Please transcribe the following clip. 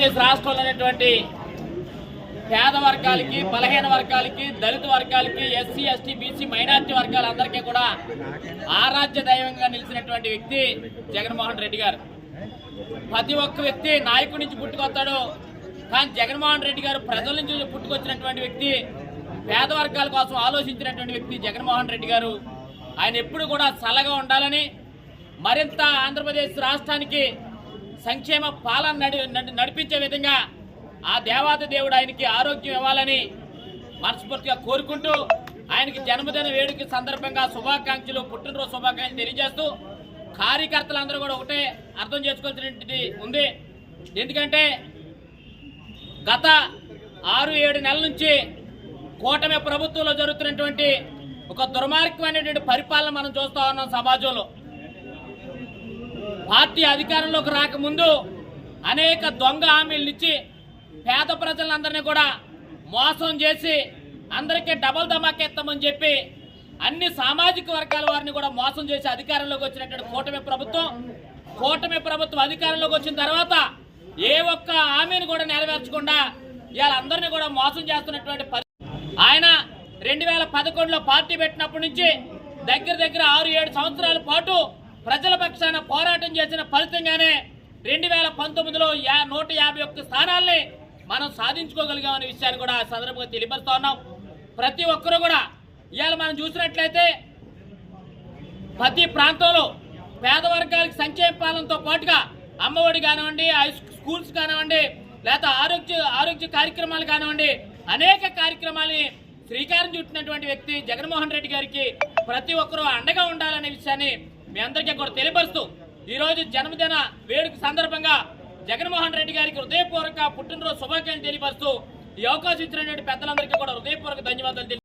ఆంధ్రప్రదేశ్ రాష్ట్రంలో ఉన్నటువంటి పేద వర్గాలకి బలహీన వర్గాలకి దళిత వర్గాలకి ఎస్సీ ఎస్టీ బీసీ మైనారిటీ వర్గాలందరికీ కూడా ఆరాధ్య దైవంగా నిలిచినటువంటి వ్యక్తి జగన్మోహన్ రెడ్డి గారు. ప్రతి ఒక్క వ్యక్తి నాయకుడి నుంచి పుట్టుకొస్తాడు. కానీ జగన్మోహన్ రెడ్డి గారు ప్రజల నుంచి పుట్టుకొచ్చినటువంటి వ్యక్తి పేద వర్గాల కోసం ఆలోచించినటువంటి వ్యక్తి జగన్మోహన్ రెడ్డి గారు. ఆయన ఎప్పుడు కూడా చల్లగా ఉండాలని మరింత ఆంధ్రప్రదేశ్ రాష్ట్రానికి సంక్షేమ పాలన నడి నడిపించే విధంగా ఆ దేవాత దేవుడు ఆయనకి ఆరోగ్యం ఇవ్వాలని మనస్ఫూర్తిగా కోరుకుంటూ ఆయనకి జన్మదిన వేడుక సందర్భంగా శుభాకాంక్షలు పుట్టినరోజు శుభాకాంక్షలు తెలియజేస్తూ కార్యకర్తలందరూ కూడా ఒకటే అర్థం చేసుకోవాల్సినది ఉంది. ఎందుకంటే గత ఆరు ఏడు నెలల నుంచి కూటమి ప్రభుత్వంలో జరుగుతున్నటువంటి ఒక దుర్మార్గమైనటువంటి పరిపాలన మనం చూస్తూ ఉన్నాం సమాజంలో. పార్టీ అధికారంలోకి రాకముందు అనేక దొంగ హామీలు ఇచ్చి పేద ప్రజలందరినీ కూడా మోసం చేసి అందరికీ డబల్ ధమాకెత్తామని చెప్పి అన్ని సామాజిక వర్గాల వారిని కూడా మోసం చేసి అధికారంలోకి వచ్చినటువంటి కూటమి ప్రభుత్వం కూటమి ప్రభుత్వం అధికారంలోకి వచ్చిన తర్వాత ఏ ఒక్క హామీని కూడా నెరవేర్చకుండా వీళ్ళందరినీ కూడా మోసం చేస్తున్నటువంటి ఆయన రెండు వేల పదకొండులో పార్టీ పెట్టినప్పటి నుంచి దగ్గర దగ్గర ఆరు ఏడు సంవత్సరాల పాటు ప్రజల పక్షాన పోరాటం చేసిన ఫలితంగానే రెండు వేల పంతొమ్మిదిలో యా నూట యాభై ఒక్క స్థానాల్ని మనం సాధించుకోగలిగామనే విషయాన్ని కూడా సందర్భంగా తెలియపరుస్తా ఉన్నాం. ప్రతి ఒక్కరూ కూడా ఇవాళ మనం చూసినట్లయితే ప్రతి ప్రాంతంలో పేద వర్గాలకు సంక్షేమ పాలనతో పాటుగా అమ్మఒడి కానివ్వండి స్కూల్స్ కానివ్వండి లేదా ఆరోగ్య ఆరోగ్య కార్యక్రమాలు కానివ్వండి అనేక కార్యక్రమాలని శ్రీకారం చుట్టినటువంటి వ్యక్తి జగన్మోహన్ రెడ్డి గారికి ప్రతి ఒక్కరూ అండగా ఉండాలనే విషయాన్ని మీ అందరికీ కూడా తెలియపరుస్తూ ఈ రోజు జన్మదిన వేడుక సందర్భంగా జగన్మోహన్ రెడ్డి గారికి హృదయపూర్వక పుట్టినరోజు శుభాకాంక్షలు తెలియపరుస్తూ ఈ అవకాశం ఇచ్చినటువంటి పెద్దలందరికీ కూడా హృదయపూర్వక ధన్యవాదాలు